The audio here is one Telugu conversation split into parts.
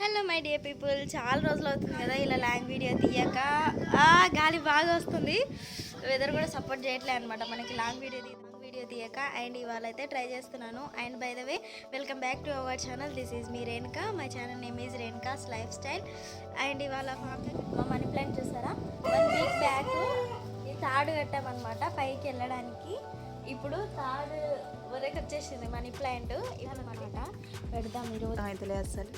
హలో మై డియర్ పీపుల్ చాలా రోజులు అవుతుంది కదా ఇలా లాంగ్ వీడియో తీయక. ఆ గాలి బాగా వస్తుంది. వెదర్ కూడా సపోర్ట్ చేయట్లే అనమాట మనకి లాంగ్ వీడియో తీ వీడియో తీయక. అండ్ ఇవాళ అయితే ట్రై చేస్తున్నాను. And by the way welcome back to our channel this is me Renuka my channel name is Renuka's lifestyle and ఇవాళ ఫామ్ మా మనీ ప్లాంట్ చూసారా? వన్ వీక్ బ్యాక్ ఈ తాడు కట్టామన్నమాట పైకి వెళ్ళడానికి. ఇప్పుడు తాడు వరకు వచ్చేసింది మనీ ప్లాంట్ ఇదన్నమాట పెడదాం ఈరోజు. ఇంతలే అసలు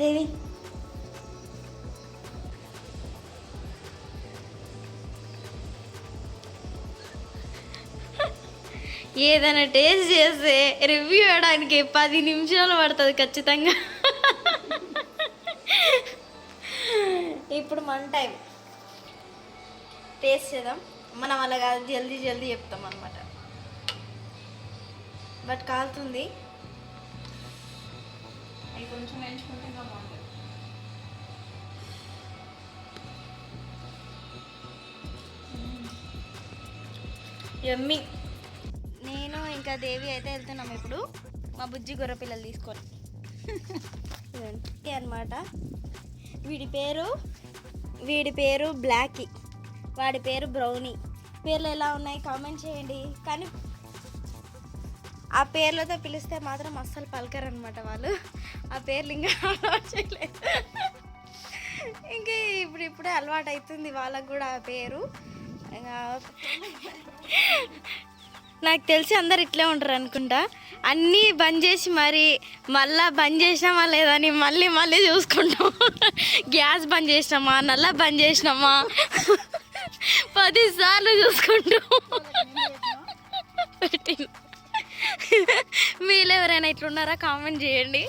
దేవి. ఏదైనా టేస్ట్ చేస్తే రివ్యూ ఇవ్వడానికి పది నిమిషాలు పడుతుంది ఖచ్చితంగా. ఇప్పుడు మన టైం టేస్ట్ చేద్దాం. మనం అలా కాదు జల్దీ జల్దీ చెప్తాం అనమాట బట్ కాలుతుంది. కొంచెం ఎంచుకుంటే ఇంకా బాగుంటుంది ఎమ్మి నేను ఇంకా దేవి అయితే వెళ్తున్నాం ఇప్పుడు. మా బుజ్జి గొర్రె పిల్లలు తీసుకొని. అనమాట వీడి పేరు వీడి పేరు బ్లాకీ. వాడి పేరు బ్రౌనీ. పేర్లు ఎలా ఉన్నాయి కామెంట్ చేయండి. కానీ ఆ పేర్లతో పిలిస్తే మాత్రం అస్సలు పలకరు అనమాట వాళ్ళు. ఆ పేర్లు ఇంకా అలవాటు చేయలేదు ఇంకా ఇప్పుడు ఇప్పుడే అలవాటు అవుతుంది వాళ్ళకు కూడా ఆ పేరు. ఇంకా నాకు తెలిసి అందరు ఇట్లే ఉంటారు అనుకుంటా. అన్నీ బంద్ చేసి మరి మళ్ళా బంద్ చేసినామా లేదని మళ్ళీ మళ్ళీ చూసుకుంటాం. గ్యాస్ బంద్ చేసినామా నల్ల బంద్ చేసినామా? పదిసార్లు చూసుకుంటాం. ఎవరైనా ఇట్లున్నారా కామెంట్ చేయండి.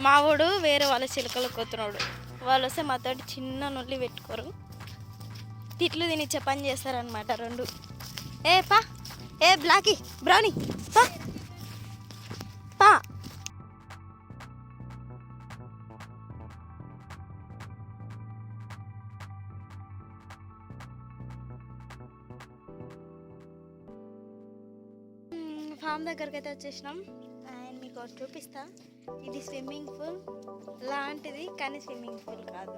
మావాడు వేరే వాళ్ళ చిలకలు కొత్తున్నాడు వాళ్ళు వస్తే మాతోటి చిన్న నొల్లి పెట్టుకోరు. తిట్లు తినిచ్చే పని చేస్తారనమాట రెండు. ఏ పా ఏ బ్లాకీ బ్రౌనీ పా. ఫామ్ దగ్గరికి అయితే వచ్చేసినాం. అండ్ మీకు ఒకటి చూపిస్తా. ఇది స్విమ్మింగ్ పూల్ లాంటిది కానీ స్విమ్మింగ్ పూల్ కాదు.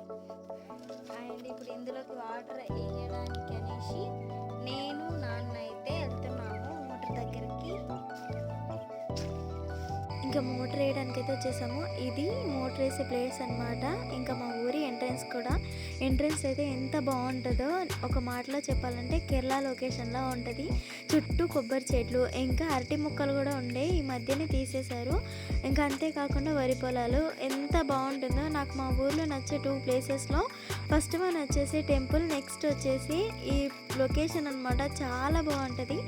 అండ్ ఇప్పుడు ఇందులోకి వాటర్ వేయడానికి అనేసి నేను ఇంకా మోటర్ వేయడానికి అయితే వచ్చేసాము. ఇది మోటర్ వేసే ప్లేస్ అన్నమాట. ఇంకా మా ఊరి ఎంట్రన్స్ కూడా. ఎంట్రన్స్ అయితే ఎంత బాగుంటుందో ఒక మాటలో చెప్పాలంటే కేరళ లొకేషన్లో ఉంటుంది. చుట్టూ కొబ్బరి చెట్లు ఇంకా అరటి ముక్కలు కూడా ఉండే ఈ మధ్యనే తీసేశారు. ఇంకా అంతేకాకుండా వరి పొలాలు ఎంత బాగుంటుందో నాకు మా ఊర్లో నచ్చే టూ ప్లేసెస్లో ఫస్ట్ వన్ వచ్చేసి టెంపుల్ నెక్స్ట్ వచ్చేసి ఈ లొకేషన్ అన్నమాట. చాలా బాగుంటుంది.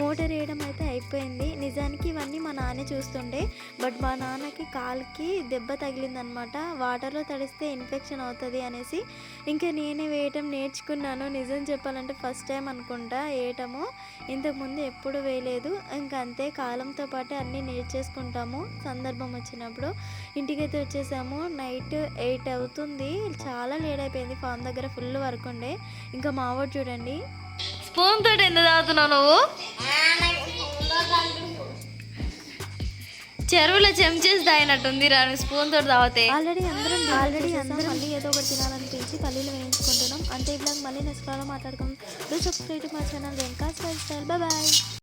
మోటర్ వేయడం అయితే అయిపోయింది. నిజానికి ఇవన్నీ మా నాన్న చూస్తుండే. బట్ మా నాన్నకి కాలుకి దెబ్బ తగిలిందనమాట. వాటర్లో తడిస్తే ఇన్ఫెక్షన్ అవుతుంది అనేసి ఇంకా నేనే వేయటం నేర్చుకున్నాను. నిజం చెప్పాలంటే ఫస్ట్ టైం అనుకుంటా వేయటము. ఇంతకుముందు ఎప్పుడు వేయలేదు. ఇంకా అంతే కాలంతో పాటే అన్నీ నేర్చేసుకుంటాము. సందర్భం వచ్చినప్పుడు ఇంటికైతే వచ్చేసాము. నైట్ ఎయిట్ అవుతుంది. చాలా లేట్ అయిపోయింది. ఫామ్ దగ్గర ఫుల్ వర్క్ ఉండే. ఇంకా మావాడు చూడండి. స్పూన్ తోటి ఎందుకు తాగుతున్నావు నువ్వు? చెరువులో చెంచేసి తాగినట్టుంది రాను స్పూన్ తోటి తాగితే. ఆల్రెడీ అందరం ఆల్రెడీ అందరం మళ్ళీ ఏదో ఒకటి తినాలనిపించి పల్లీలు వేయించుకుంటున్నాం. అంతే ఇలా మళ్ళీ నెక్స్ట్ కాలో మాట్లాడుకుందాం. డూ సబ్స్క్రైబ్ టు మా ఛానల్ వెంకా స్టైల్ బాయ్